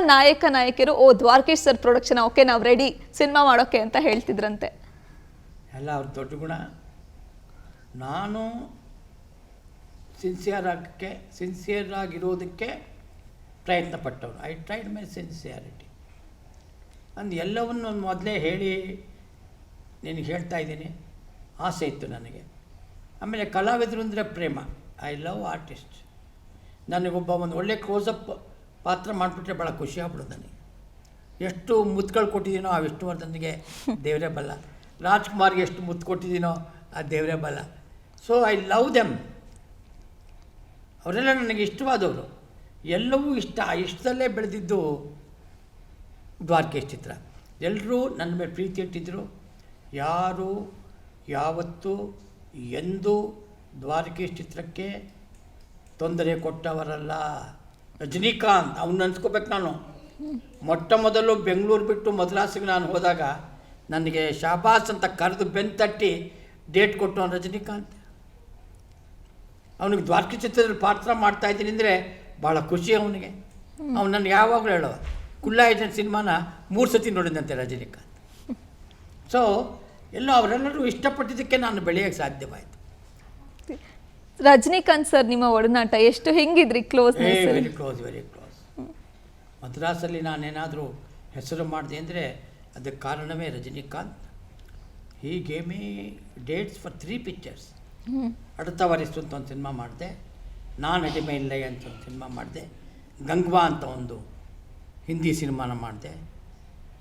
ನಾಯಕ, ನಾಯಕಿಯರು, ಓ, ದ್ವಾರಕೇಶ್ ಸರ್ ಪ್ರೊಡಕ್ಷನ್ ಓಕೆ, ನಾವು ರೆಡಿ ಸಿನಿಮಾ ಮಾಡೋಕೆ ಅಂತ ಹೇಳ್ತಿದ್ರಂತೆ. ಎಲ್ಲ ಅವ್ರ ದೊಡ್ಡ ಗುಣ. ನಾನು ಸಿನ್ಸಿಯರ್ ಆಗಕ್ಕೆ ಸಿನ್ಸಿಯರ್ ಆಗಿರೋದಕ್ಕೆ ಪ್ರಯತ್ನ ಪಟ್ಟವನು ಐ ಟ್ರೈಡ್ ಮೈ ಸಿನ್ಸಿಯಾರಿಟಿ ಅಂದು ಎಲ್ಲವನ್ನು ಮೊದಲೇ ಹೇಳಿ ನಿನಗೆ ಹೇಳ್ತಾ ಇದ್ದೀನಿ. ಆಸೆ ಇತ್ತು ನನಗೆ. ಆಮೇಲೆ ಕಲಾವಿದರು ಅಂದರೆ ಪ್ರೇಮ. ಐ ಲವ್ ಆರ್ಟಿಸ್ಟ್ ನನಗೊಬ್ಬ ಒಂದು ಒಳ್ಳೆ ಕ್ಲೋಸಪ್ ಪಾತ್ರ ಮಾಡಿಬಿಟ್ರೆ ಭಾಳ ಖುಷಿ ಆಗ್ಬಿಡೋದು ನನಗೆ. ಎಷ್ಟು ಮುತ್ತುಗಳು ಕೊಟ್ಟಿದ್ದೀನೋ ಆ ವಿಷ್ಣುವರ್ಧನ್ಗೆ ದೇವರೇ ಬಲ್ಲ ರಾಜ್ಕುಮಾರ್ಗೆ ಎಷ್ಟು ಮುತ್ತು ಕೊಟ್ಟಿದ್ದೀನೋ ಆ ದೇವರೇ ಬಲ್ಲ ಸೊ ಐ ಲವ್ ದೆಮ್ ಅವರೆಲ್ಲ ನನಗೆ ಇಷ್ಟವಾದವರು. ಎಲ್ಲವೂ ಇಷ್ಟ, ಆ ಇಷ್ಟದಲ್ಲೇ ಬೆಳೆದಿದ್ದು ದ್ವಾರಕೇಶ್ ಚಿತ್ರ. ಎಲ್ಲರೂ ನನ್ನ ಮೇಲೆ ಪ್ರೀತಿ ಇಟ್ಟಿದ್ದರು ಯಾರು ಯಾವತ್ತು ಎಂದು ದ್ವಾರಕೇಶ್ ಚಿತ್ರಕ್ಕೆ ತೊಂದರೆ ಕೊಟ್ಟವರಲ್ಲ. ರಜನಿಕಾಂತ್, ಅವ್ನು ನೆನ್ಸ್ಕೋಬೇಕು ನಾನು. ಮೊಟ್ಟ ಮೊದಲು ಬೆಂಗಳೂರು ಬಿಟ್ಟು ಮದ್ರಾಸಿಗೆ ನಾನು ಹೋದಾಗ ನನಗೆ ಶಾಬಾಸ್ ಅಂತ ಕರೆದು ಬೆನ್ ತಟ್ಟಿ ಡೇಟ್ ಕೊಟ್ಟು ರಜನಿಕಾಂತ್. ಅವನಿಗೆ ದ್ವಾರಕಿ ಚಿತ್ರದಲ್ಲಿ ಪಾತ್ರ ಮಾಡ್ತಾ ಇದ್ದೀನಿ ಅಂದರೆ ಭಾಳ ಖುಷಿ ಅವನಿಗೆ. ಅವ್ನು ನನಗೆ ಯಾವಾಗಲೂ ಹೇಳೋ, ಕುಲ್ಲ ಏಜೆಂಟ್ ಸಿನಿಮಾನ ಮೂರು ಸತಿ ನೋಡಿದಂತೆ ರಜನಿಕಾಂತ್. ಸೊ ಎಲ್ಲೋ ಅವರೆಲ್ಲರೂ ಇಷ್ಟಪಟ್ಟಿದ್ದಕ್ಕೆ ನಾನು ಬೆಳೆಯೋಕ್ಕೆ ಸಾಧ್ಯವಾಯಿತು. ರಜನಿಕಾಂತ್ ಸರ್ ನಿಮ್ಮ ಒಡನಾಟ ಎಷ್ಟು ಹೆಂಗಿದ್ರಿ close very close very close ಮದ್ರಾಸಲ್ಲಿ ನಾನೇನಾದರೂ ಹೆಸರು ಮಾಡಿದೆ ಅಂದರೆ ಅದಕ್ಕೆ ಕಾರಣವೇ Rajinikanth. He gave me dates for three pictures Adutha Varisu ಅಂತ ಒಂದು ಸಿನಿಮಾ ಮಾಡಿದೆ ನಾನು ಅಡಿಮೆ ಇಲ್ಲ ಅಂತ ಒಂದು ಸಿನಿಮಾ ಮಾಡಿದೆ ಗಂಗ್ವಾ ಅಂತ ಒಂದು ಹಿಂದಿ ಸಿನಿಮಾನ ಮಾಡಿದೆ.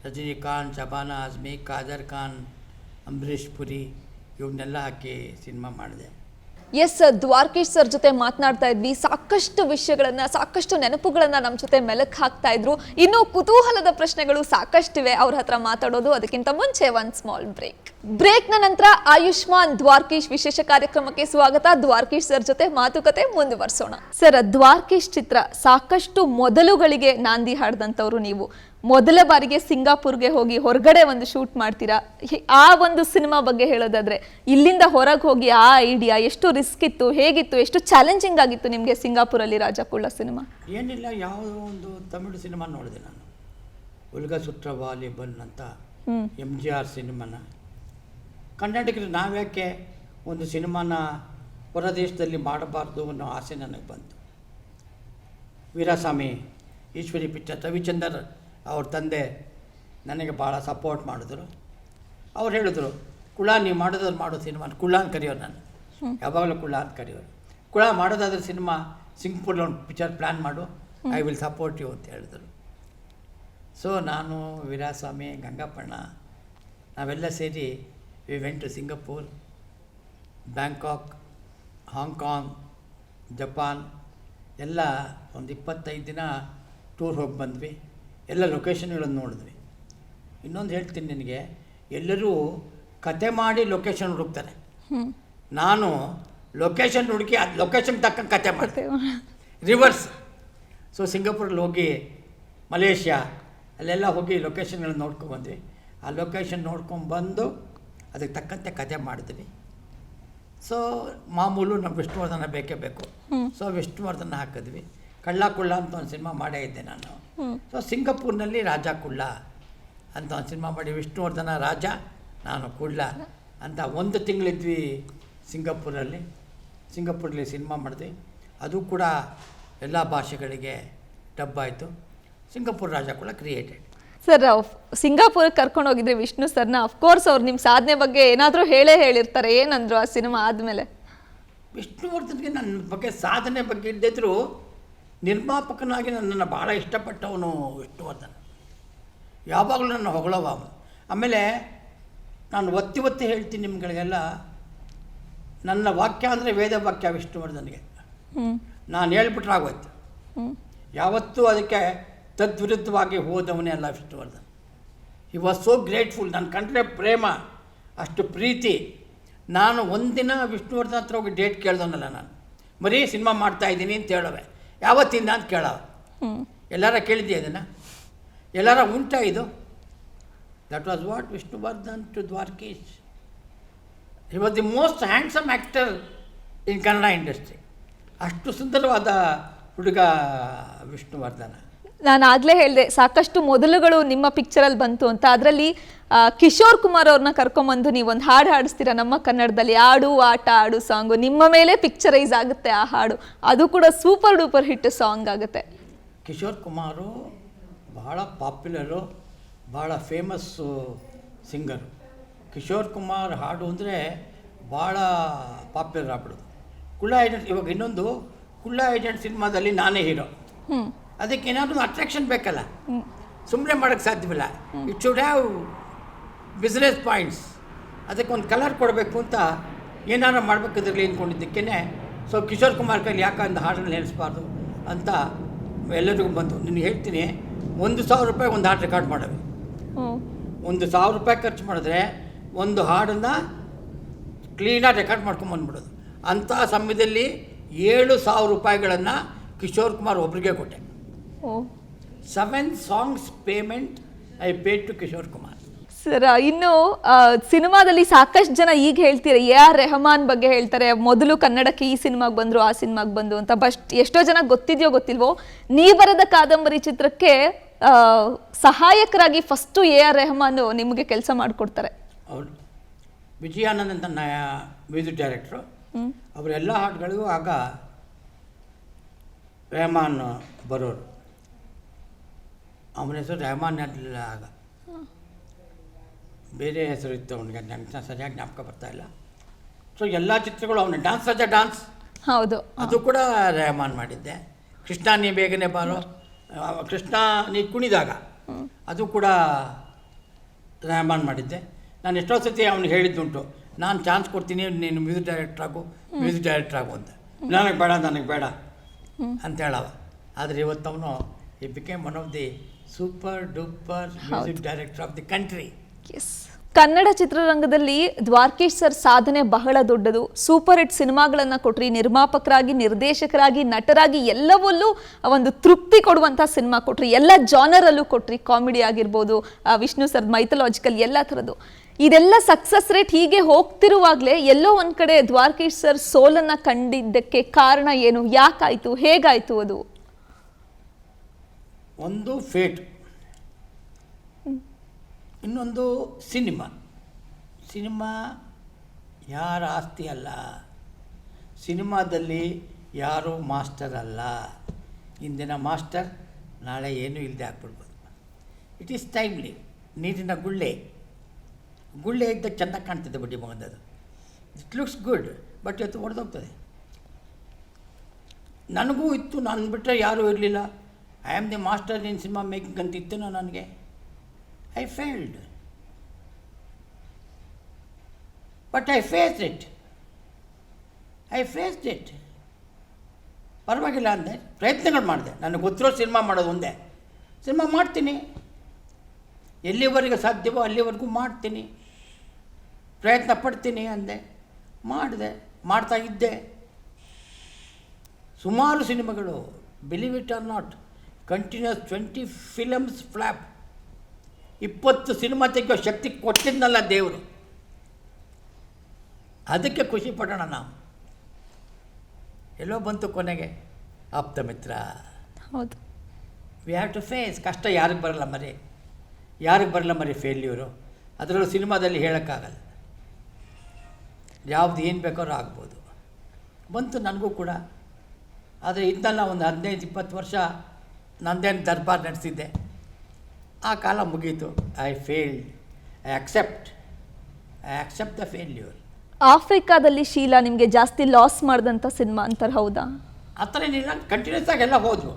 ರಜನಿಕಾಂತ್ ಶಬಾನಾ ಆಜ್ಮಿ ಕಾದರ್ ಖಾನ್ ಅಂಬರೀಷ್ ಪುರಿ ಇವನ್ನೆಲ್ಲ ಹಾಕಿ ಸಿನಿಮಾ ಮಾಡಿದೆ. ಎಸ್, ದ್ವಾರಕೀಶ್ ಸರ್ ಜೊತೆ ಮಾತನಾಡ್ತಾ ಇದ್ವಿ. ಸಾಕಷ್ಟು ವಿಷಯಗಳನ್ನ, ಸಾಕಷ್ಟು ನೆನಪುಗಳನ್ನ ನಮ್ಮ ಜೊತೆ ಮೆಲಕ್ ಹಾಕ್ತಾ ಇದ್ರು. ಇನ್ನು ಕುತೂಹಲದ ಪ್ರಶ್ನೆಗಳು ಸಾಕಷ್ಟಿವೆ. ಅವ್ರ ಹತ್ರ ಮಾತಾಡೋದು. ಅದಕ್ಕಿಂತ ಮುಂಚೆ ಒನ್ ಸ್ಮಾಲ್ ಬ್ರೇಕ್ ಬ್ರೇಕ್ನ ನಂತರ ಆಯುಷ್ಮಾನ್ ದ್ವಾರಕೀಶ್ ವಿಶೇಷ ಕಾರ್ಯಕ್ರಮಕ್ಕೆ ಸ್ವಾಗತ. ದ್ವಾರಕೀಶ್ ಸರ್ ಜೊತೆ ಮಾತುಕತೆ ಮುಂದುವರಿಸೋಣ. ಸರ್, ದ್ವಾರಕೀಶ್ ಚಿತ್ರ ಸಾಕಷ್ಟು ಮೊದಲುಗಳಿಗೆ ನಾಂದಿ ಹಾಡ್ದಂಥವ್ರು ನೀವು. ಮೊದಲ ಬಾರಿಗೆ ಸಿಂಗಾಪುರ್ಗೆ ಹೋಗಿ ಹೊರಗಡೆ ಒಂದು ಶೂಟ್ ಮಾಡ್ತೀರಾ? ಆ ಒಂದು ಸಿನಿಮಾ ಬಗ್ಗೆ ಹೇಳೋದಾದ್ರೆ ಇಲ್ಲಿಂದ ಹೊರಗೆ ಹೋಗಿ ಆ ಐಡಿಯಾ ಎಷ್ಟು ರಿಸ್ಕ್ ಇತ್ತು ಹೇಗಿತ್ತು ಎಷ್ಟು ಚಾಲೆಂಜಿಂಗ್ ಆಗಿತ್ತು ನಿಮಗೆ ಸಿಂಗಾಪುರಲ್ಲಿ ರಾಜಕುಳ್ಳ ಸಿನಿಮಾ? ಏನಿಲ್ಲ ಯಾವುದೋ ಒಂದು ತಮಿಳು ಸಿನಿಮಾ ನೋಡಿದೆ ನಾನು. ಉಲ್ಗ ಸುಟ್ರ ವಾಲಿಬಲ್ ಅಂತ ಎಂ ಜಿ ಆರ್ ಸಿನಿಮಾನ. ಕನ್ನಡಿಗರು ನಾವ್ಯಾಕೆ ಒಂದು ಸಿನಿಮಾನ ಹೊರದೇಶದಲ್ಲಿ ಮಾಡಬಾರ್ದು ಅನ್ನೋ ಆಸೆ ನನಗೆ ಬಂತು. ವೀರಾಸ್ವಾಮಿ ಈಶ್ವರಿ ಪಿಚ್ಚರ್ ರವಿಚಂದರ್ ಅವ್ರ ತಂದೆ ನನಗೆ ಭಾಳ ಸಪೋರ್ಟ್ ಮಾಡಿದ್ರು. ಅವ್ರು ಹೇಳಿದ್ರು ಕುಳ ನೀವು ಮಾಡೋದಾದ್ರೆ ಮಾಡೋ ಸಿನಿಮಾ ಕುಳ ಅಂತ ಕರೆಯೋರು ನಾನು. ಯಾವಾಗಲೂ ಕುಳ ಅಂತ ಕರೆಯೋರು. ಕುಳ ಮಾಡೋದಾದ್ರೆ ಸಿನಿಮಾ ಸಿಂಗ್ಪುರ್ ಒಂದು ಪಿಕ್ಚರ್ ಪ್ಲ್ಯಾನ್ ಮಾಡು ಐ ವಿಲ್ ಸಪೋರ್ಟ್ ಯು ಅಂತ ಹೇಳಿದ್ರು. ಸೊ ನಾನು ವೀರಾಸ್ವಾಮಿ ಗಂಗಪ್ಪಣ್ಣ ನಾವೆಲ್ಲ ಸೇರಿ we went to Singapore Bangkok Hong Kong Japan ಎಲ್ಲ ಒಂದು ಇಪ್ಪತ್ತೈದು ದಿನ ಟೂರ್ ಹೋಗಿ ಬಂದ್ವಿ. ಎಲ್ಲ ಲೊಕೇಶನ್ಗಳನ್ನು ನೋಡಿದ್ವಿ. ಇನ್ನೊಂದು ಹೇಳ್ತೀನಿ ನಿನಗೆ ಎಲ್ಲರೂ ಕತೆ ಮಾಡಿ ಲೊಕೇಶನ್ ಹುಡುಕ್ತಾರೆ. ನಾನು ಲೊಕೇಶನ್ ಹುಡುಕಿ ಅದು ಲೊಕೇಶನ್ ತಕ್ಕಂಗೆ ಕತೆ ಮಾಡ್ತೇವೆ ರಿವರ್ಸ್ ಸೊ ಸಿಂಗಾಪುರಲ್ಲಿ ಹೋಗಿ ಮಲೇಷ್ಯಾ ಅಲ್ಲೆಲ್ಲ ಹೋಗಿ ಲೊಕೇಶನ್ಗಳನ್ನ ನೋಡ್ಕೊಂಬಂದ್ವಿ ಆ ಲೊಕೇಶನ್ ನೋಡ್ಕೊಂಬಂದು ಅದಕ್ಕೆ ತಕ್ಕಂತೆ ಕತೆ ಮಾಡಿದ್ವಿ. ಸೊ ಮಾಮೂಲು ನಮ್ಮ ವಿಷ್ಣುವರ್ಧನ ಬೇಕೇ ಬೇಕು. ಸೊ ವಿಷ್ಣುವರ್ಧನ ಹಾಕಿದ್ವಿ. ಕಳ್ಳ ಕುಳ್ಳ ಅಂತ ಒಂದು ಸಿನಿಮಾ ಮಾಡೇ ಇದ್ದೆ ನಾನು. ಸೊ ಸಿಂಗಪೂರ್ನಲ್ಲಿ ರಾಜ ಕುಳ್ಳ ಅಂತ ಒಂದು ಸಿನಿಮಾ ಮಾಡಿ ವಿಷ್ಣುವರ್ಧನ ರಾಜ ನಾನು ಕುಳ್ಳ ಅಂತ ಒಂದು ತಿಂಗಳಿದ್ವಿ ಸಿಂಗಪೂರಲ್ಲಿ. ಸಿಂಗಪೂರಲ್ಲಿ ಸಿನಿಮಾ ಮಾಡಿದ್ವಿ. ಅದು ಕೂಡ ಎಲ್ಲ ಭಾಷೆಗಳಿಗೆ ಡಬ್ ಆಯಿತು. ಸಿಂಗಪುರ್ ರಾಜ ಕುಳ್ಳ ಕ್ರಿಯೇಟೆಡ್. ಸರ್ ಸಿಂಗಾಪುರಕ್ಕೆ ಕರ್ಕೊಂಡು ಹೋಗಿದ್ರೆ ವಿಷ್ಣು ಸರ್ನ ಅಫ್ಕೋರ್ಸ್ ಅವ್ರು ನಿಮ್ಮ ಸಾಧನೆ ಬಗ್ಗೆ ಏನಾದರೂ ಹೇಳೇ ಹೇಳಿರ್ತಾರೆ. ಏನಂದ್ರು ಆ ಸಿನಿಮಾ ಆದಮೇಲೆ? ವಿಷ್ಣುವರ್ಧನ್ಗೆ ನನ್ನ ಬಗ್ಗೆ ಸಾಧನೆ ಬಗ್ಗೆ ಇದ್ದಿದ್ರು ನಿರ್ಮಾಪಕನಾಗಿ ನನ್ನನ್ನು ಭಾಳ ಇಷ್ಟಪಟ್ಟವನು ವಿಷ್ಣುವರ್ಧನ್. ಯಾವಾಗಲೂ ನನ್ನ ಹೊಗಳವ ಆಮೇಲೆ ನಾನು ಒತ್ತಿ ಒತ್ತಿ ಹೇಳ್ತೀನಿ ನಿಮ್ಗಳಿಗೆಲ್ಲ ನನ್ನ ವಾಕ್ಯ ಅಂದರೆ ವೇದ ವಾಕ್ಯ ವಿಷ್ಣುವರ್ಧನ್ಗೆ. ನಾನು ಹೇಳ್ಬಿಟ್ರೆ ಆಗೋಯ್ತು. ಯಾವತ್ತೂ ಅದಕ್ಕೆ ತದ್ವಿರುದ್ಧವಾಗಿ ಹೋದವನೇ ಅಲ್ಲ ವಿಷ್ಣುವರ್ಧನ್. ಈ ವಾಸ್ ಸೋ ಗ್ರೇಟ್ಫುಲ್ ನನ್ನ ಕಂಡ್ರೆ ಪ್ರೇಮ ಅಷ್ಟು ಪ್ರೀತಿ. ನಾನು ಒಂದಿನ ವಿಷ್ಣುವರ್ಧನ್ ಹತ್ರ ಹೋಗಿ ಡೇಟ್ ಕೇಳ್ದವನಲ್ಲ ನಾನು. ಬರೀ ಸಿನಿಮಾ ಮಾಡ್ತಾಯಿದ್ದೀನಿ ಅಂತ ಹೇಳವೆ. ಯಾವತ್ತಿಂದ ಅಂತ ಕೇಳೋರು ಹ್ಮ್. ಎಲ್ಲಾರ ಕೇಳಿದ್ಯಾ ಇದನ್ನು? ಎಲ್ಲಾರ ಉಂಟಾ ಇದು? That was what Vishnuvardhan to Dwarakish he was the most handsome actor in Kannada industry ಅಷ್ಟು ಸುಂದರವಾದ ಹುಡುಗ ವಿಷ್ಣುವರ್ಧನ. ನಾನು ಆಗಲೇ ಹೇಳಿದೆ ಸಾಕಷ್ಟು ಮೊದಲುಗಳು ನಿಮ್ಮ ಪಿಕ್ಚರಲ್ಲಿ ಬಂತು ಅಂತ. ಅದರಲ್ಲಿ ಕಿಶೋರ್ ಕುಮಾರ್ ಅವ್ರನ್ನ ಕರ್ಕೊಂಬಂದು ನೀವು ಒಂದು ಹಾಡು ಹಾಡಿಸ್ತೀರಾ? ನಮ್ಮ ಕನ್ನಡದಲ್ಲಿ ಆಡು ಆಟ ಆಡು ಸಾಂಗು ನಿಮ್ಮ ಮೇಲೆ ಪಿಕ್ಚರೈಸ್ ಆಗುತ್ತೆ ಆ ಹಾಡು. ಅದು ಕೂಡ ಸೂಪರ್ ಡೂಪರ್ ಹಿಟ್ ಸಾಂಗ್ ಆಗುತ್ತೆ. ಕಿಶೋರ್ ಕುಮಾರು ಭಾಳ ಪಾಪ್ಯುಲರು ಭಾಳ ಫೇಮಸ್ಸು ಸಿಂಗರು ಕಿಶೋರ್ ಕುಮಾರ್ ಹಾಡು ಅಂದರೆ ಭಾಳ ಪಾಪ್ಯುಲರ್ ಆಗ್ಬಿಡೋದು ಕುಳ್ಳ ಏಜೆಂಟ್ ಇವಾಗ ಇನ್ನೊಂದು ಕುಳ್ಳ ಏಜೆಂಟ್ ಸಿನಿಮಾದಲ್ಲಿ ನಾನೇ ಹೀರೋ. ಅದಕ್ಕೆ ಏನಾದರೂ ಅಟ್ರಾಕ್ಷನ್ ಬೇಕಲ್ಲ. ಸುಮ್ಮನೆ ಮಾಡೋಕ್ಕೆ ಸಾಧ್ಯವಿಲ್ಲ. It should have business points ಅದಕ್ಕೆ ಒಂದು ಕಲರ್ ಕೊಡಬೇಕು ಅಂತ ಏನಾರು ಮಾಡಬೇಕು ಇದರಲ್ಲಿ ಅಂದ್ಕೊಂಡಿದ್ದಕ್ಕೇ ಸೊ ಕಿಶೋರ್ ಕುಮಾರ್ ಕೈಲಿ ಯಾಕೆ ಒಂದು ಹಾಡನ್ನು ನೆನೆಸ್ಬಾರ್ದು ಅಂತ ಎಲ್ಲರಿಗೂ ಬಂತು. ನಿನಗೆ ಹೇಳ್ತೀನಿ ಒಂದು ಸಾವಿರ ರೂಪಾಯಿ ಒಂದು ಹಾಡು ರೆಕಾರ್ಡ್ ಮಾಡೋದು. ಒಂದು ಸಾವಿರ ರೂಪಾಯಿ ಖರ್ಚು ಮಾಡಿದ್ರೆ ಒಂದು ಹಾಡನ್ನು ಕ್ಲೀನಾಗಿ ರೆಕಾರ್ಡ್ ಮಾಡ್ಕೊಂಬಂದ್ಬಿಡೋದು ಅಂಥ ಸಮಯದಲ್ಲಿ ಏಳು ಸಾವಿರ ರೂಪಾಯಿಗಳನ್ನು ಕಿಶೋರ್ ಕುಮಾರ್ ಒಬ್ಬರಿಗೆ ಕೊಟ್ಟೆ. Seven songs payment I paid to Kishore Kumar sir ಇನ್ನು ಆ, ಸಿನಿಮಾದಲ್ಲಿ ಸಾಕಷ್ಟು ಜನ ಈಗ ಹೇಳ್ತೀರಾ ಎ ಆರ್ ರೆಹಮಾನ್ ಬಗ್ಗೆ ಹೇಳ್ತಾರೆ ಮೊದಲು ಕನ್ನಡಕ್ಕೆ ಈ ಸಿನಿಮಾಗೆ ಬಂದರು ಆ ಸಿನಿಮಾಗೆ ಬಂದು ಅಂತ. ಬಸ್ಟ್ ಎಷ್ಟೋ ಜನ ಗೊತ್ತಿದೆಯೋ ಗೊತ್ತಿಲ್ವೋ ನೀ ಬರದ ಕಾದಂಬರಿ ಚಿತ್ರಕ್ಕೆ ಆ, ಸಹಾಯಕರಾಗಿ ಫಸ್ಟು ಎ ಆರ್ ರೆಹಮಾನ್ ನಿಮಗೆ ಕೆಲಸ ಮಾಡಿಕೊಡ್ತಾರೆ. ಹೌದು. ವಿಜಯಾನಂದ್ ಅಂತ ನ ಮ್ಯೂಸಿಕ್ ಡೈರೆಕ್ಟ್ರು. ಅವರೆಲ್ಲ ಹಾಡುಗಳಿಗೂ ಆಗ ರೆಹಮಾನ್ ಬರೋರು. ಅವನ ಹೆಸರು ರೆಹಮಾನ್ ಇರಲಿಲ್ಲ ಆಗ. ಬೇರೆ ಹೆಸರು ಇತ್ತು ಅವನಿಗೆ ನನಗೆ ಸರಿಯಾಗಿ ಜ್ಞಾಪಕ ಬರ್ತಾ ಇಲ್ಲ. ಸೊ ಎಲ್ಲ ಚಿತ್ರಗಳು ಅವನ ಡ್ಯಾನ್ಸ್ ರಜಾ ಡ್ಯಾನ್ಸ್ ಹೌದು. ಅದು ಕೂಡ ರೆಹಮಾನ್ ಮಾಡಿದ್ದೆ. ಕೃಷ್ಣ ನೀ ಬೇಗನೆ ಬಾರೋ. ಕೃಷ್ಣ ನೀ ಕುಣಿದಾಗ. ಅದು ಕೂಡ ರೆಹಮಾನ್ ಮಾಡಿದ್ದೆ. ನಾನು ಎಷ್ಟೋ ಸತಿ ಅವನಿಗೆ ಹೇಳಿದ್ದುಂಟು ನಾನು ಚಾನ್ಸ್ ಕೊಡ್ತೀನಿ ನೀನು ಮ್ಯೂಸಿಕ್ ಡೈರೆಕ್ಟರ್ ಆಗು ಮ್ಯೂಸಿಕ್ ಡೈರೆಕ್ಟರ್ ಆಗು ಅಂತ. ನನಗೆ ಬೇಡ ನನಗೆ ಬೇಡ. ಅಂತ ಹೇಳವ. ಆದರೆ ಇವತ್ತು ಅವನು ಈ became one of the super duper music director of the country yes Kannada ಚಿತ್ರರಂಗದಲ್ಲಿ ದ್ವಾರ್ಕೇಶ್ ಸರ್ ಸಾಧನೆ ಬಹಳ ದೊಡ್ಡದು. ಸೂಪರ್ ಹಿಟ್ ಸಿನಿಮಾಗಳನ್ನು ಕೊಟ್ರಿ ನಿರ್ಮಾಪಕರಾಗಿ ನಿರ್ದೇಶಕರಾಗಿ ನಟರಾಗಿ ಎಲ್ಲವಲ್ಲೂ ಒಂದು ತೃಪ್ತಿ ಕೊಡುವಂಥ ಸಿನಿಮಾ ಕೊಟ್ರಿ. ಎಲ್ಲ ಜಾನರಲ್ಲೂ ಕೊಟ್ರಿ. ಕಾಮಿಡಿ ಆಗಿರ್ಬೋದು ವಿಷ್ಣು ಸರ್ ಮೈಥಲಾಜಿಕಲ್ ಎಲ್ಲ ಥರದ್ದು. ಇದೆಲ್ಲ ಸಕ್ಸಸ್ ರೇಟ್ ಹೀಗೆ ಹೋಗ್ತಿರುವಾಗಲೇ ಎಲ್ಲೋ ಒಂದು ಕಡೆ ದ್ವಾರ್ಕೇಶ್ ಸರ್ ಸೋಲನ್ನು ಕಂಡಿದ್ದಕ್ಕೆ ಕಾರಣ ಏನು? ಯಾಕಾಯಿತು? ಹೇಗಾಯಿತು ಅದು? ಒಂದು ಫೇಟ್. ಇನ್ನೊಂದು ಸಿನಿಮಾ. ಸಿನಿಮಾ ಯಾರ ಆಸ್ತಿ ಅಲ್ಲ. ಸಿನಿಮಾದಲ್ಲಿ ಯಾರೂ ಮಾಸ್ಟರ್ ಅಲ್ಲ. ಇಂದಿನ ಮಾಸ್ಟರ್ ನಾಳೆ ಏನೂ ಇಲ್ಲದೆ ಹಾಕ್ಬಿಡ್ಬೋದು ಇಟ್ ಈಸ್ ಟೈಮ್ಲಿ ನೀರಿನ ಗುಳ್ಳೆ. ಗುಳ್ಳೆ ಇದ್ದ ಚೆಂದ ಕಾಣ್ತದೆ ಬಡ್ಡಿ ಮಗದದು ಇಟ್ ಲುಕ್ಸ್ ಗುಡ್ ಬಟ್ ಇವತ್ತು ಹೊಡೆದೋಗ್ತದೆ ನನಗೂ ಇತ್ತು, ನಾನು ಬಿಟ್ಟರೆ ಯಾರೂ ಇರಲಿಲ್ಲ. I am the master in cinema making ಅಂತ ನಾನು ನನಗೆ. I failed but I face it I faced it ಪರವಾಗಿಲ್ಲ ಅಂದೆ, ಪ್ರಯತ್ನಗಳು ಮಾಡಿದೆ. ನನಗೆ ಗೊತ್ತಿರೋ ಸಿನಿಮಾ ಮಾಡೋದು ಒಂದೇ. ಸಿನಿಮಾ ಮಾಡ್ತೀನಿ. ಎಲ್ಲಿವರೆಗೆ ಸಾಧ್ಯವೋ ಅಲ್ಲಿವರೆಗೂ ಮಾಡ್ತೀನಿ. ಪ್ರಯತ್ನ ಪಡ್ತೀನಿ ಅಂದೆ. ಮಾಡಿದೆ, ಮಾಡ್ತಾ ಇದ್ದೆ. ಸುಮಾರು ಸಿನಿಮಾಗಳು believe it or not continuous twenty films flop ಇಪ್ಪತ್ತು ಸಿನಿಮಾ ತೆಗೆಯೋ ಶಕ್ತಿ ಕೊಟ್ಟಿದ್ನಲ್ಲ ದೇವರು. ಅದಕ್ಕೆ ಖುಷಿ ಪಡೋಣ ನಾವು. ಎಲ್ಲೋ ಬಂತು ಕೊನೆಗೆ. ಆಪ್ತ ಮಿತ್ರ. ಹೌದು. ವಿ ಹ್ಯಾವ್ ಟು ಫೇಸ್ ಕಷ್ಟ ಯಾರಿಗೆ ಬರಲ್ಲ ಮರಿ. ಯಾರಿಗೆ ಬರಲ್ಲ ಮರಿ ಫೇಲ್ಯೂರು ಅದರಲ್ಲೂ ಸಿನಿಮಾದಲ್ಲಿ ಹೇಳೋಕ್ಕಾಗಲ್ಲ. ಯಾವ್ದು ಏನು ಬೇಕಾದ್ರೂ ಆಗ್ಬೋದು. ಬಂತು ನನಗೂ ಕೂಡ. ಆದರೆ ಇದನ್ನೆಲ್ಲ ಒಂದು ಹದಿನೈದು ಇಪ್ಪತ್ತು ವರ್ಷ ನಂದೇನು ದರ್ಬಾರ್ ನಡೆಸಿದ್ದೆ? ಆ ಕಾಲ ಮುಗೀತು. I failed I accept I accept the failure ಆಫ್ರಿಕಾದಲ್ಲಿ ಶೀಲಾ ನಿಮಗೆ ಜಾಸ್ತಿ ಲಾಸ್ ಮಾಡಿದಂಥ ಸಿನಿಮಾ ಅಂತಾರೆ ಹೌದಾ? ಆ ಥರ ಏನಿಲ್ಲ ಕಂಟಿನ್ಯೂಸ್ ಆಗಿ ಎಲ್ಲ ಹೋದ್ವು.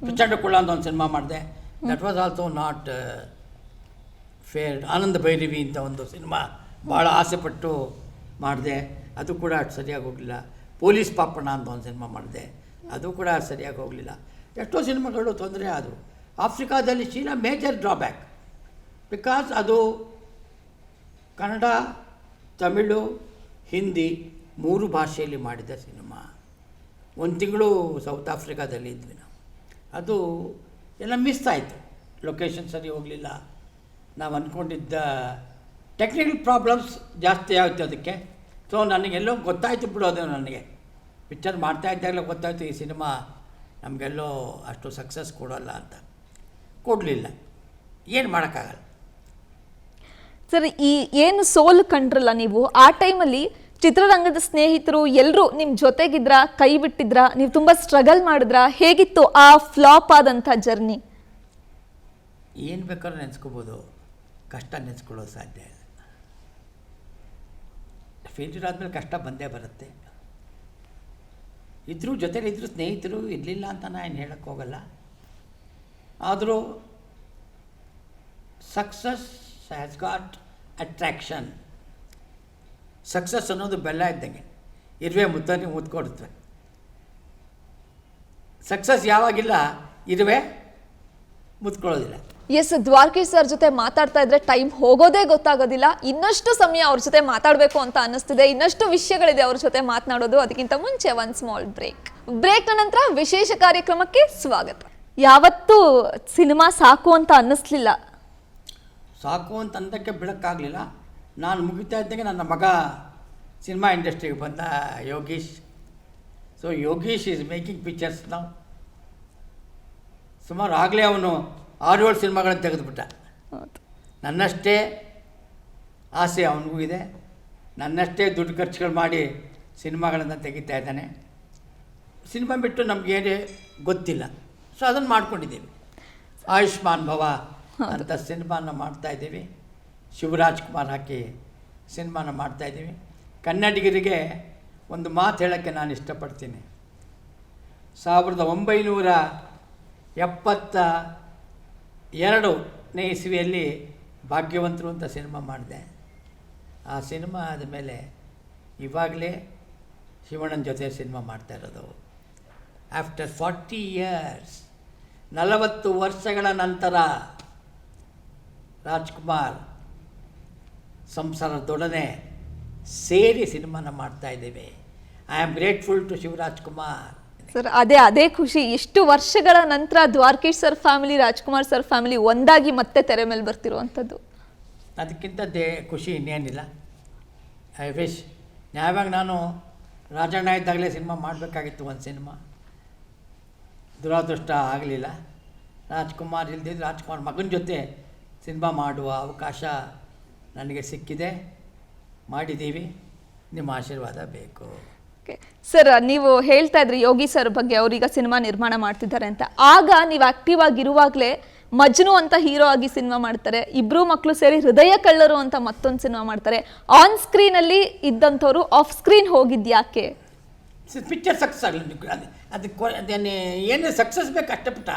ಪ್ರಚಂಡ ಕುಳ್ಳ ಅಂತ ಒಂದು ಸಿನಿಮಾ ಮಾಡಿದೆ. That was also not fair Ananda Bhairavi ಅಂತ ಒಂದು ಸಿನಿಮಾ ಭಾಳ ಆಸೆಪಟ್ಟು ಮಾಡಿದೆ. ಅದು ಕೂಡ ಸರಿಯಾಗಿ ಹೋಗಲಿಲ್ಲ. ಪೊಲೀಸ್ ಪಾಪಣ ಅಂತ ಒಂದು ಸಿನಿಮಾ ಮಾಡಿದೆ. ಅದು ಕೂಡ ಸರಿಯಾಗಿ ಹೋಗಲಿಲ್ಲ. ಎಷ್ಟೋ ಸಿನಿಮಾಗಳು ತೊಂದರೆ ಆದವು ಆಫ್ರಿಕಾದಲ್ಲಿ ಚೀನಾ ಮೇಜರ್ ಡ್ರಾಬ್ಯಾಕ್. ಬಿಕಾಸ್ ಅದು ಕನ್ನಡ, ತಮಿಳು, ಹಿಂದಿ ಮೂರು ಭಾಷೆಯಲ್ಲಿ ಮಾಡಿದ ಸಿನಿಮಾ. ಒಂದು ತಿಂಗಳು ಸೌತ್ ಆಫ್ರಿಕಾದಲ್ಲಿ ಇದ್ವಿ ನಾವು. ಅದು ಎಲ್ಲ ಮಿಸ್ ಆಯಿತು. ಲೊಕೇಶನ್ ಸರಿ ಹೋಗಲಿಲ್ಲ. ನಾವು ಅಂದ್ಕೊಂಡಿದ್ದ ಟೆಕ್ನಿಕಲ್ ಪ್ರಾಬ್ಲಮ್ಸ್ ಜಾಸ್ತಿ ಆಯಿತು ಅದಕ್ಕೆ. ಸೊ ನನಗೆಲ್ಲೋ ಗೊತ್ತಾಯಿತು ಬಿಡೋದು ನನಗೆ. ಪಿಕ್ಚರ್ ಮಾಡ್ತಾ ಇದ್ದಾಗಲೇ ಗೊತ್ತಾಯಿತು ಈ ಸಿನಿಮಾ ನಮಗೆಲ್ಲೋ ಅಷ್ಟು ಸಕ್ಸಸ್ ಕೊಡೋಲ್ಲ ಅಂತ. ಕೊಡಲಿಲ್ಲ. ಏನು ಮಾಡೋಕ್ಕಾಗಲ್ಲ. ಸರ್ ಈ ಏನು ಸೋಲು ಕಂಡ್ರಲ್ಲ ನೀವು ಆ ಟೈಮಲ್ಲಿ ಚಿತ್ರರಂಗದ ಸ್ನೇಹಿತರು ಎಲ್ಲರೂ ನಿಮ್ಮ ಜೊತೆಗಿದ್ರ ಕೈ ಬಿಟ್ಟಿದ್ರ ನೀವು ತುಂಬ ಸ್ಟ್ರಗಲ್ ಮಾಡಿದ್ರ ಹೇಗಿತ್ತು ಆ ಫ್ಲಾಪ್ ಆದಂಥ ಜರ್ನಿ ಏನು ಬೇಕಾದ್ರೂ ನೆನೆಸ್ಕೋಬೋದು. ಕಷ್ಟ ನೆನೆಸ್ಕೊಳ್ಳೋದು ಸಾಧ್ಯ ಇಲ್ಲ. ಫೇಲ್ಯೂರ್ ಆದಮೇಲೆ ಕಷ್ಟ ಬಂದೇ ಬರುತ್ತೆ. ಇದ್ದರೂ ಸ್ನೇಹಿತರು ಇರಲಿಲ್ಲ ಅಂತ ನಾನು ಹೇಳಕ್ಕೆ ಹೋಗಲ್ಲ. ಆದರೂ success has got attraction success ಅನ್ನೋದು ಬೆಲ್ಲ ಇದ್ದಂಗೆ. ಇರುವೆ ಮುತ್ತನೆ ಮುತ್ಕೊಡುತ್ತೆ ಸಕ್ಸಸ್ ಯಾವಾಗಿಲ್ಲ, ಇರುವೆ ಮುತ್ಕೊಳ್ಳೋದಿಲ್ಲ ಎಸ್, ದ್ವಾರಕೀಶ್ ಸರ್ ಜೊತೆ ಮಾತಾಡ್ತಾ ಇದ್ರೆ ಟೈಮ್ ಹೋಗೋದೇ ಗೊತ್ತಾಗೋದಿಲ್ಲ. ಇನ್ನಷ್ಟು ಸಮಯ ಅವ್ರ ಜೊತೆ ಮಾತಾಡಬೇಕು ಅಂತ ಅನ್ನಿಸ್ತಿದೆ. ಇನ್ನಷ್ಟು ವಿಷಯಗಳಿದೆ ಅವ್ರ ಜೊತೆ ಮಾತನಾಡೋದು. ಅದಕ್ಕಿಂತ ಮುಂಚೆ ಒನ್ ಸ್ಮಾಲ್ ಬ್ರೇಕ್ ಬ್ರೇಕ್ ನಂತರ ವಿಶೇಷ ಕಾರ್ಯಕ್ರಮಕ್ಕೆ ಸ್ವಾಗತ. ಯಾವತ್ತೂ ಸಿನಿಮಾ ಸಾಕು ಅಂತ ಅನ್ನಿಸ್ಲಿಲ್ಲ. ಸಾಕು ಅಂತ ಅಂದಕ್ಕೆ ಬಿಡೋಕ್ಕಾಗಲಿಲ್ಲ ನಾನು ಮುಗಿತಾ ಇದ್ದಂಗೆ ನನ್ನ ಮಗ ಸಿನಿಮಾ ಇಂಡಸ್ಟ್ರಿಗೆ ಬಂದ Yogish. So Yogish is making pictures ನಾವು ಸುಮಾರು ಆಗಲೇ ಅವನು ಆರು ಏಳು ಸಿನಿಮಾಗಳನ್ನು ತೆಗೆದುಬಿಟ್ಟ. ನನ್ನಷ್ಟೇ ಆಸೆ ಅವನಿಗೂ ಇದೆ. ನನ್ನಷ್ಟೇ ದುಡ್ಡು ಖರ್ಚುಗಳು ಮಾಡಿ ಸಿನಿಮಾಗಳನ್ನು ತೆಗಿತಾ ಇದ್ದಾನೆ. ಸಿನಿಮಾ ಬಿಟ್ಟು ನಮಗೇನೇ ಗೊತ್ತಿಲ್ಲ. ಸೊ ಅದನ್ನು ಮಾಡ್ಕೊಂಡಿದ್ದೀವಿ. ಆಯುಷ್ಮಾನ್ ಭವ ಅಂತ ಸಿನಿಮಾನ ಮಾಡ್ತಾ ಇದ್ದೀವಿ. ಶಿವರಾಜ್ ಕುಮಾರ್ ಹಾಕಿ ಸಿನಿಮಾನ ಮಾಡ್ತಾ ಇದ್ದೀವಿ. ಕನ್ನಡಿಗರಿಗೆ ಒಂದು ಮಾತು ಹೇಳೋಕ್ಕೆ ನಾನು ಇಷ್ಟಪಡ್ತೀನಿ. ಸಾವಿರದ ಒಂಬೈನೂರ ಎಪ್ಪತ್ತ ಎರಡನೇ ಇಸ್ವಿಯಲ್ಲಿ ಭಾಗ್ಯವಂತರು ಅಂತ ಸಿನಿಮಾ ಮಾಡಿದೆ. ಆ ಸಿನಿಮಾ ಆದಮೇಲೆ ಇವಾಗಲೇ ಶಿವಣ್ಣನ ಜೊತೆ ಸಿನಿಮಾ ಮಾಡ್ತಾ ಇರೋದು. ಆಫ್ಟರ್ ಫಾರ್ಟಿ ಇಯರ್ಸ್ ನಲವತ್ತು ವರ್ಷಗಳ ನಂತರ ರಾಜ್ಕುಮಾರ್ ಸಂಸಾರದೊಡನೆ ಸೇರಿ ಸಿನಿಮಾನ ಮಾಡ್ತಾ ಇದ್ದೇವೆ. I am grateful to Shivaraj Kumar sir, ಅದೇ ಅದೇ ಖುಷಿ. ಎಷ್ಟು ವರ್ಷಗಳ ನಂತರ Dwarakish sir family, Rajkumar sir family ಒಂದಾಗಿ ಮತ್ತೆ ತೆರೆ ಮೇಲೆ ಬರ್ತಿರುವಂಥದ್ದು. ಅದಕ್ಕಿಂತ ದೇ, ಖುಷಿ ಇನ್ನೇನಿಲ್ಲ. ಐ ವಿಶ್ ಯಾವಾಗ ನಾನು ರಾಜಣ್ಣ ಇದ್ದಾಗಲೇ ಸಿನಿಮಾ ಮಾಡಬೇಕಾಗಿತ್ತು ಒಂದು ಸಿನಿಮಾ. ದುರಾದೃಷ್ಟ ಆಗಲಿಲ್ಲ. ರಾಜ್ಕುಮಾರ್ ಇಲ್ದಿದ್ದು ರಾಜ್ಕುಮಾರ್ ಮಗನ ಜೊತೆ ಸಿನಿಮಾ ಮಾಡುವ ಅವಕಾಶ ನನಗೆ ಸಿಕ್ಕಿದೆ. ಮಾಡಿದ್ದೀವಿ. ನಿಮ್ಮ ಆಶೀರ್ವಾದ ಬೇಕು. ಸರ್, ನೀವು ಹೇಳ್ತಾ ಇದ್ರಿ, ಯೋಗಿ ಸರ್ ಬಗ್ಗೆ ಅವ್ರೀಗ ಸಿನಿಮಾ ನಿರ್ಮಾಣ ಮಾಡ್ತಿದ್ದಾರೆ ಅಂತ. ಆಗ ನೀವು ಆಕ್ಟಿವ್ ಆಗಿರುವಾಗಲೇ ಮಜ್ನು ಅಂತ ಹೀರೋ ಆಗಿ ಸಿನಿಮಾ ಮಾಡ್ತಾರೆ, ಇಬ್ರು ಮಕ್ಕಳು ಸೇರಿ ಹೃದಯ ಕಳ್ಳರು ಅಂತ ಮತ್ತೊಂದು ಸಿನಿಮಾ ಮಾಡ್ತಾರೆ. ಆನ್ ಸ್ಕ್ರೀನ್ ಅಲ್ಲಿ ಇದ್ದಂಥವ್ರು ಆಫ್ ಸ್ಕ್ರೀನ್ ಹೋಗಿದ್ಯಾಕೆ ಪಿಕ್ಚರ್ ಸಕ್ಸಸ್ ಆಗಲಿ ಅದು ಅದಕ್ಕೆ ಅದೇನು ಏನು ಸಕ್ಸಸ್ ಬೇಕು ಅಷ್ಟೇ ಪುಟ್ಟ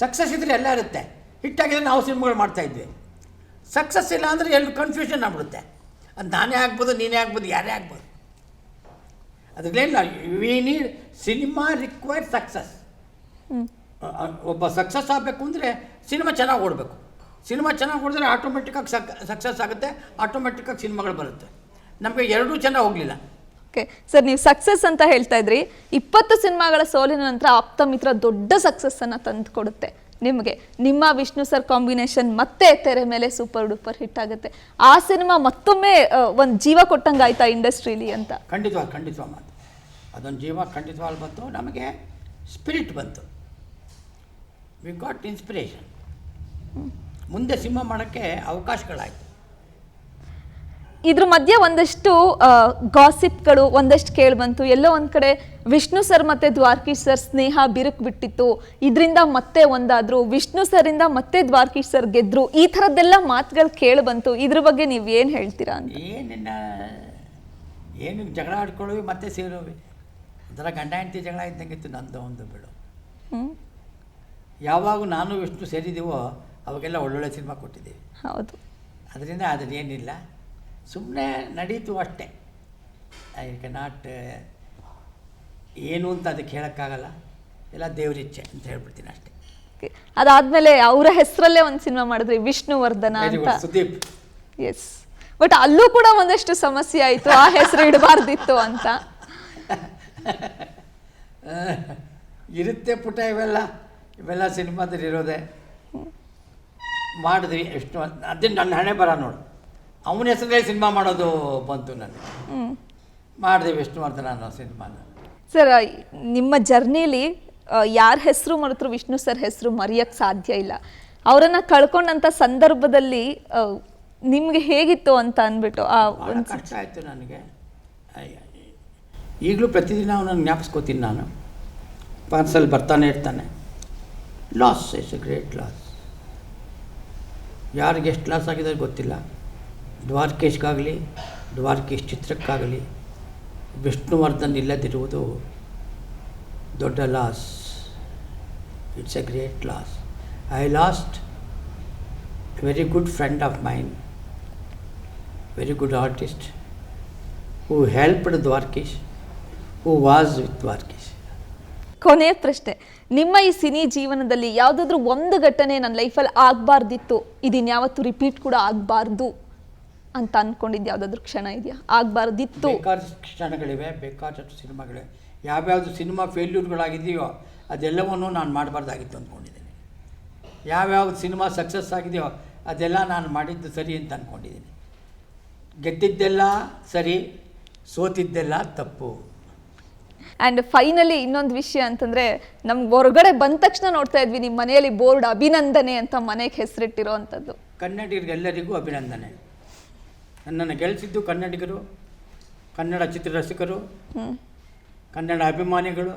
ಸಕ್ಸಸ್ ಇದ್ದರೆ ಎಲ್ಲ ಇರುತ್ತೆ. ಹಿಟ್ಟಾಗಿದ್ರೆ ನಾವು ಸಿನಿಮಾಗಳು ಮಾಡ್ತಾಯಿದ್ವಿ ಸಕ್ಸಸ್ ಇಲ್ಲ ಅಂದರೆ ಎಲ್ಲರೂ ಕನ್ಫ್ಯೂಷನ್ ಆಗ್ಬಿಡುತ್ತೆ. ಅದು ನಾನೇ ಆಗ್ಬೋದು, ನೀನೇ ಆಗ್ಬೋದು, ಯಾರೇ ಆಗ್ಬೋದು. ಅದರಲ್ಲೇನಿಲ್ಲ we need cinema require success ಒಬ್ಬ ಸಕ್ಸಸ್ ಆಗಬೇಕು ಅಂದರೆ ಸಿನಿಮಾ ಚೆನ್ನಾಗಿ ಓಡಬೇಕು. ಸಿನಿಮಾ ಚೆನ್ನಾಗಿ ಓಡಿದ್ರೆ ಆಟೋಮೆಟಿಕ್ಕಾಗಿ ಸಕ್ ಸಕ್ಸಸ್ ಆಗುತ್ತೆ ಆಟೋಮೆಟಿಕ್ಕಾಗಿ ಸಿನಿಮಾಗಳು ಬರುತ್ತೆ. ನಮಗೆ ಎರಡೂ ಚೆನ್ನಾಗಿ ಹೋಗಲಿಲ್ಲ. ಓಕೆ ಸರ್ ನೀವು ಸಕ್ಸಸ್ ಅಂತ ಹೇಳ್ತಾ ಇದ್ರಿ. ಇಪ್ಪತ್ತು ಸಿನಿಮಾಗಳ ಸೋಲಿನ ನಂತರ ಆಪ್ತ ಮಿತ್ರ ದೊಡ್ಡ ಸಕ್ಸಸ್ಸನ್ನು ತಂದು ಕೊಡುತ್ತೆ. ನಿಮಗೆ ನಿಮ್ಮ ವಿಷ್ಣು ಸರ್ ಕಾಂಬಿನೇಷನ್ ಮತ್ತೆ ತೆರೆ ಮೇಲೆ ಸೂಪರ್ ಡೂಪರ್ ಹಿಟ್ ಆಗುತ್ತೆ. ಆ ಸಿನಿಮಾ ಮತ್ತೊಮ್ಮೆ ಒಂದು ಜೀವ ಕೊಟ್ಟಂಗಾಯ್ತಾ ಇಂಡಸ್ಟ್ರೀಲಿ ಅಂತ? ಖಂಡಿತವಾಗಿ ಖಂಡಿತವಾಗಿ ಅದೊಂದು ಜೀವ ಖಂಡಿತವಾಗಿ ಬಂತು. ನಮಗೆ ಸ್ಪಿರಿಟ್ ಬಂತು. ವಿ ಗಾಟ್ ಇನ್ಸ್ಪಿರೇಷನ್ ಮುಂದೆ ಸಿಂಹ ಮಾಡೋಕ್ಕೆ ಅವಕಾಶಗಳಾಯಿತು. ಇದ್ರ ಮಧ್ಯೆ ಒಂದಷ್ಟು ಗಾಸಿಪ್ಗಳು ಒಂದಷ್ಟು ಕೇಳಿ ಬಂತು. ಎಲ್ಲೋ ಒಂದು ಕಡೆ ವಿಷ್ಣು ಸರ್ ಮತ್ತೆ ದ್ವಾರಕೀಶ್ ಸರ್ ಸ್ನೇಹ ಬಿರುಕು ಬಿಟ್ಟಿತ್ತು. ಇದರಿಂದ ಮತ್ತೆ ಒಂದಾದ್ರು. ವಿಷ್ಣು ಸರಿಂದ ಮತ್ತೆ ದ್ವಾರಕೀಶ್ ಸರ್ ಗೆದ್ರು. ಈ ಥರದ್ದೆಲ್ಲ ಮಾತುಗಳು ಕೇಳಿ ಬಂತು. ಇದ್ರ ಬಗ್ಗೆ ನೀವು ಏನು ಹೇಳ್ತೀರಾ ಅಂತ? ಏನಿನ್ನ ಏನು ಜಗಳ ಆಡ್ಕೊಳ್ಳೋವಿ ಮತ್ತೆ ಸೇರೋವಿ. ಒಂಥರ ಗಂಡ ಹೆಂಡತಿ ಜಗಳ ಇದ್ದಂಗಿತ್ತು ನಂದು ಒಂದು ಬಿಡು. ಹ್ಮ್. ಯಾವಾಗ ನಾನು ಎಷ್ಟು ಸೇರಿದ್ದೀವೋ ಅವಾಗೆಲ್ಲ ಒಳ್ಳೊಳ್ಳೆ ಸಿನಿಮಾ ಕೊಟ್ಟಿದ್ದೀವಿ. ಹೌದು. ಅದರಿಂದ ಅದನ್ನೇನಿಲ್ಲ ಸುಮ್ಮನೆ ನಡೀತು ಅಷ್ಟೇ. ಐ ನಾಟ್ ಏನು ಅಂತ ಅದಕ್ಕೆ ಹೇಳೋಕ್ಕಾಗಲ್ಲ. ಎಲ್ಲ ದೇವರಿಚ್ಛೆ ಅಂತ ಹೇಳ್ಬಿಡ್ತೀನಿ ಅಷ್ಟೇ. ಅದಾದ್ಮೇಲೆ ಅವರ ಹೆಸರಲ್ಲೇ ಒಂದು ಸಿನಿಮಾ ಮಾಡಿದ್ರಿ ವಿಷ್ಣುವರ್ಧನ ವೆರಿ ಅಂತ. ಸುದೀಪ್. ಎಸ್ ಬಟ್ ಅಲ್ಲೂ ಕೂಡ ಒಂದಷ್ಟು ಸಮಸ್ಯೆ ಆಯಿತು ಆ ಹೆಸರು ಇಡಬಾರ್ದಿತ್ತು ಅಂತ. ಇರುತ್ತೆ ಪುಟ ಇವೆಲ್ಲ. ಇವೆಲ್ಲ ಸಿನಿಮಾದಲ್ಲಿ ಇರೋದೆ. ಮಾಡಿದ್ವಿ ಎಷ್ಟು ಅದೇ ನನ್ನ ಹಣೆ ಬರ ನೋಡು. ಅವನ ಹೆಸರಲ್ಲೇ ಸಿನಿಮಾ ಮಾಡೋದು ಬಂತು ನನಗೆ. ಮಾಡಿದ್ವಿ ಮಾಡಿದೆ ವಿಷ್ಣುವರ್ಧನ ಅನ್ನೋ ಸಿನಿಮಾನ. ಸರ್ ನಿಮ್ಮ ಜರ್ನಿಲಿ ಯಾರ ಹೆಸರು ಮರೆತರು ವಿಷ್ಣು ಸರ್ ಹೆಸರು ಮರೆಯೋಕ್ಕೆ ಸಾಧ್ಯ ಇಲ್ಲ. ಅವರನ್ನು ಕಳ್ಕೊಂಡಂಥ ಸಂದರ್ಭದಲ್ಲಿ ನಿಮಗೆ ಹೇಗಿತ್ತು ಅಂತ ಅಂದ್ಬಿಟ್ಟು ಆ ಒಂದು ಕಷ್ಟ ಆಯಿತು ನನಗೆ. ಅಯ್ಯ. ಈಗಲೂ ಪ್ರತಿದಿನ ಅವನನ್ನು ಜ್ಞಾಪಿಸ್ಕೋತೀನಿ ನಾನು. ಪಾರ್ಸಲ್ ಬರ್ತಾನೆ ಇರ್ತಾನೆ. Loss it's a great loss ಯಾರಿಗೆ ಎಷ್ಟು ಲಾಸ್ ಆಗಿದೆ ಗೊತ್ತಿಲ್ಲ. ದ್ವಾರಕೇಶ್ಗಾಗಲಿ ದ್ವಾರಕೇಶ್ ಚಿತ್ರಕ್ಕಾಗಲಿ ವಿಷ್ಣುವರ್ಧನ್ ಇಲ್ಲದಿರುವುದು ದೊಡ್ಡ loss it's a great loss I lost very good friend of mine very good artist who helped Dwarkish, who was with Dwarakish ಕೊನೆಯ ಪ್ರಶ್ನೆ ನಿಮ್ಮ ಈ ಸಿನಿ ಜೀವನದಲ್ಲಿ ಯಾವುದಾದ್ರೂ ಒಂದು ಘಟನೆ ನನ್ನ ಲೈಫಲ್ಲಿ ಆಗಬಾರ್ದಿತ್ತು ಇದಿನ್ಯಾವತ್ತು ರಿಪೀಟ್ ಕೂಡ ಆಗಬಾರ್ದು ಅಂತ ಅಂದ್ಕೊಂಡಿದ್ದು ಯಾವುದಾದ್ರೂ ಕ್ಷಣ ಇದೆಯಾ? ಆಗಬಾರ್ದಿತ್ತು. ಬೇಕಾದಷ್ಟು ಕ್ಷಣಗಳಿವೆ ಬೇಕಾದಷ್ಟು ಸಿನಿಮಾಗಳಿವೆ. ಯಾವ್ಯಾವುದು ಸಿನಿಮಾ ಫೇಲ್ಯೂರ್ಗಳಾಗಿದೆಯೋ ಅದೆಲ್ಲವನ್ನು ನಾನು ಮಾಡಬಾರ್ದಾಗಿತ್ತು ಅಂದ್ಕೊಂಡಿದ್ದೀನಿ ಯಾವ್ಯಾವ ಸಿನಿಮಾ ಸಕ್ಸಸ್ ಆಗಿದೆಯೋ ಅದೆಲ್ಲ ನಾನು ಮಾಡಿದ್ದು ಸರಿ ಅಂತ ಅಂದ್ಕೊಂಡಿದ್ದೀನಿ ಗೆದ್ದಿದ್ದೆಲ್ಲ ಸರಿ ಸೋತಿದ್ದೆಲ್ಲ ತಪ್ಪು. ಆ್ಯಂಡ್ ಫೈನಲಿ ಇನ್ನೊಂದು ವಿಷಯ ಅಂತಂದರೆ ನಮ್ಗೆ ಹೊರಗಡೆ ಬಂದ ತಕ್ಷಣ ನೋಡ್ತಾ ಇದ್ವಿ ನಿಮ್ಮ ಮನೆಯಲ್ಲಿ ಬೋರ್ಡ್ ಅಭಿನಂದನೆ ಅಂತ ಮನೆಗೆ ಹೆಸರಿಟ್ಟಿರೋ ಅಂಥದ್ದು. ಕನ್ನಡಿಗರಿಗೆಲ್ಲರಿಗೂ ಅಭಿನಂದನೆ. ನನ್ನನ್ನು ಗೆಲ್ಲಿಸಿದ್ದು ಕನ್ನಡಿಗರು ಕನ್ನಡ ಚಿತ್ರರಸಿಕರು ಕನ್ನಡ ಅಭಿಮಾನಿಗಳು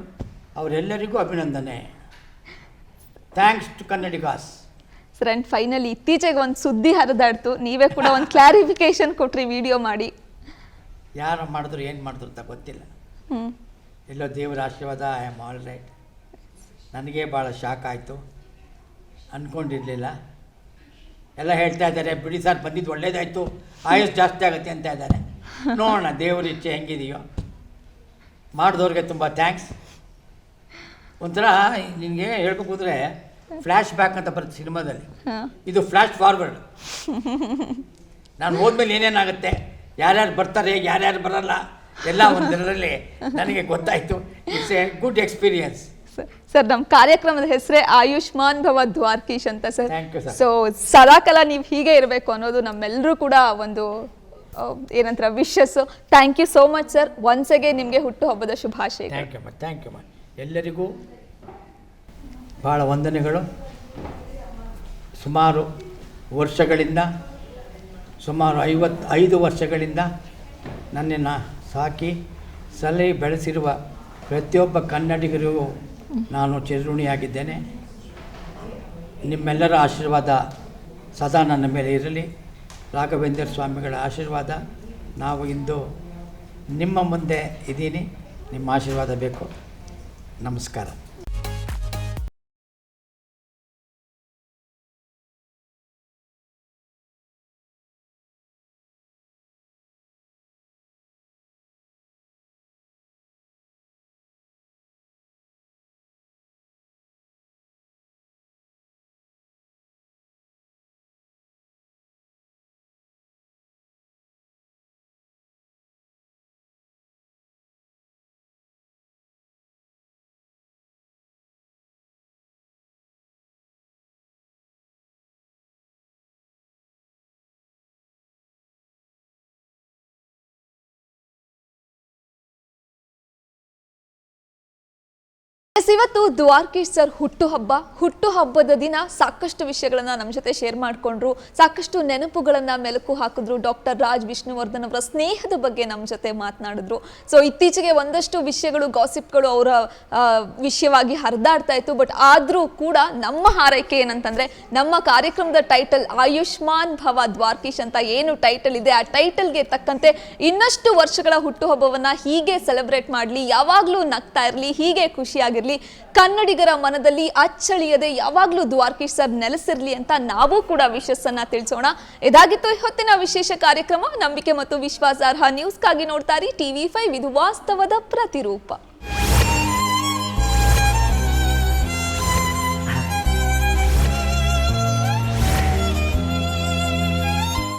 ಅವರೆಲ್ಲರಿಗೂ ಅಭಿನಂದನೆ. Thanks to Kannadigas. Sir and finally ಇತ್ತೀಚೆಗೆ ಒಂದು ಸುದ್ದಿ ಹರಿದಾಡ್ತು ನೀವೇ ಕೂಡ ಒಂದು ಕ್ಲಾರಿಫಿಕೇಶನ್ ಕೊಟ್ರಿ ವಿಡಿಯೋ ಮಾಡಿ. ಯಾರು ಮಾಡಿದ್ರು ಏನು ಮಾಡಿದ್ರು ಅಂತ ಗೊತ್ತಿಲ್ಲ. ಹ್ಮ್. ಎಲ್ಲೋ ದೇವರ ಆಶೀರ್ವಾದ ಐ ಆಮ್ ಆಲ್ ರೈಟ್ ನನಗೆ ಭಾಳ ಶಾಕ್ ಆಯಿತು. ಅಂದ್ಕೊಂಡಿರಲಿಲ್ಲ ಎಲ್ಲ ಹೇಳ್ತಾ ಇದ್ದಾರೆ ಬಿಡಿ ಸರ್ ಬಂದಿದ್ದು ಒಳ್ಳೇದಾಯಿತು. ಆಯುಸ್ ಜಾಸ್ತಿ ಆಗುತ್ತೆ ಅಂತ ಇದ್ದಾರೆ. ನೋಡೋಣ ದೇವ್ರ ಇಚ್ಛೆ ಹೆಂಗಿದೆಯೋ. ಮಾಡಿದವ್ರಿಗೆ ತುಂಬ ಥ್ಯಾಂಕ್ಸ್ ಒಂಥರ ನಿನಗೆ ಹೇಳ್ಕೊಬೋದ್ರೆ ಫ್ಲ್ಯಾಶ್ ಬ್ಯಾಕ್ ಅಂತ ಬರುತ್ತೆ ಸಿನಿಮಾದಲ್ಲಿ. ಇದು ಫ್ಲ್ಯಾಶ್ ಫಾರ್ವರ್ಡ್ ನಾನು ಹೋದ್ಮೇಲೆ ಏನೇನಾಗುತ್ತೆ? ಯಾರ್ಯಾರು ಬರ್ತಾರೆ ಯಾರ್ಯಾರು ಬರಲ್ಲ? ಎಲ್ಲ ಒಂದರಲ್ಲಿ ನನಗೆ ಗೊತ್ತಾಯಿತು. It's a good experience sir ನಮ್ಮ ಕಾರ್ಯಕ್ರಮದ ಹೆಸರೇ ಆಯುಷ್ಮಾನ್ ಭವ ದ್ವಾರ್ಕೀಶ್ ಅಂತ ಸರ್ ಸೊ ಸದಾ ಕಾಲ ಸೊ ಸದಾಕಾಲ ನೀವು ಹೀಗೆ ಇರಬೇಕು ಅನ್ನೋದು ನಮ್ಮೆಲ್ಲರೂ ಕೂಡ ಒಂದು ಏನಂತಾರ wishes thank you so much sir ಒನ್ಸೆಗೆ ನಿಮಗೆ ಹುಟ್ಟುಹಬ್ಬದ ಶುಭಾಶಯ ಥ್ಯಾಂಕ್ ಯು ಥ್ಯಾಂಕ್ ಯು ಎಲ್ಲರಿಗೂ ಭಾಳ ವಂದನೆಗಳು. ಸುಮಾರು ವರ್ಷಗಳಿಂದ ಸುಮಾರು ಐವತ್ತು ಐದು ವರ್ಷಗಳಿಂದ ನನ್ನನ್ನು ಸಾಕಿ ಸಲಹೆ ಬೆಳೆಸಿರುವ ಪ್ರತಿಯೊಬ್ಬ ಕನ್ನಡಿಗರಿಗೂ ನಾನು ಚಿರಋಣಿಯಾಗಿದ್ದೇನೆ ನಿಮ್ಮೆಲ್ಲರ ಆಶೀರ್ವಾದ ಸದಾ ನನ್ನ ಮೇಲೆ ಇರಲಿ. ರಾಘವೇಂದ್ರ ಸ್ವಾಮಿಗಳ ಆಶೀರ್ವಾದ. ನಾವು ಇಂದು ನಿಮ್ಮ ಮುಂದೆ ಇದ್ದೀನಿ. ನಿಮ್ಮ ಆಶೀರ್ವಾದ ಬೇಕು. ನಮಸ್ಕಾರ. ಇವತ್ತು ದ್ವಾರಕೀಶ್ ಸರ್ ಹುಟ್ಟುಹಬ್ಬ. ಹುಟ್ಟುಹಬ್ಬದ ದಿನ ಸಾಕಷ್ಟು ವಿಷಯಗಳನ್ನ ನಮ್ಮ ಜೊತೆ ಶೇರ್ ಮಾಡಿಕೊಂಡ್ರು. ಸಾಕಷ್ಟು ನೆನಪುಗಳನ್ನ ಮೆಲುಕು ಹಾಕಿದ್ರು ಡಾಕ್ಟರ್ ರಾಜ್ ವಿಷ್ಣುವರ್ಧನ್ ಅವರ ಸ್ನೇಹದ ಬಗ್ಗೆ ನಮ್ಮ ಜೊತೆ ಮಾತನಾಡಿದ್ರು. ಸೊ ಇತ್ತೀಚೆಗೆ ಒಂದಷ್ಟು ವಿಷಯಗಳು ಗಾಸಿಪ್ಗಳು ಅವರ ವಿಷಯವಾಗಿ ಹರಿದಾಡ್ತಾ ಇತ್ತು. ಬಟ್ ಆದರೂ ಕೂಡ ನಮ್ಮ ಹಾರೈಕೆ ಏನಂತಂದ್ರೆ, ನಮ್ಮ ಕಾರ್ಯಕ್ರಮದ ಟೈಟಲ್ ಆಯುಷ್ಮಾನ್ ಭವ ದ್ವಾರಕೀಶ್ ಅಂತ ಏನು ಟೈಟಲ್ ಇದೆ, ಆ ಟೈಟಲ್ಗೆ ತಕ್ಕಂತೆ ಇನ್ನಷ್ಟು ವರ್ಷಗಳ ಹುಟ್ಟುಹಬ್ಬವನ್ನ ಹೀಗೆ ಸೆಲೆಬ್ರೇಟ್ ಮಾಡಲಿ, ಯಾವಾಗಲೂ ನಗ್ತಾ ಇರಲಿ, ಹೀಗೆ ಖುಷಿಯಾಗಿರಲಿ ಕನ್ನಡಿಗರ ಮನದಲ್ಲಿ ಅಚ್ಚಳಿಯದೆ ಯಾವಾಗಲೂ ದ್ವಾರಕೀಶ್ ಸರ್ ನೆಲೆಸಿರಲಿ ಅಂತ ನಾವು ಕೂಡ ವಿಶಸ್ಸನ್ನ ತಿಳಿಸೋಣ. ಇದಾಗಿತ್ತು ಇವತ್ತಿನ ವಿಶೇಷ ಕಾರ್ಯಕ್ರಮ. ನಂಬಿಕೆ ಮತ್ತು ವಿಶ್ವಾಸಾರ್ಹ ನ್ಯೂಸ್ಗಾಗಿ ನೋಡ್ತಾರೆ ಟಿವಿ ಫೈವ್, ಇದು ವಾಸ್ತವದ ಪ್ರತಿರೂಪ.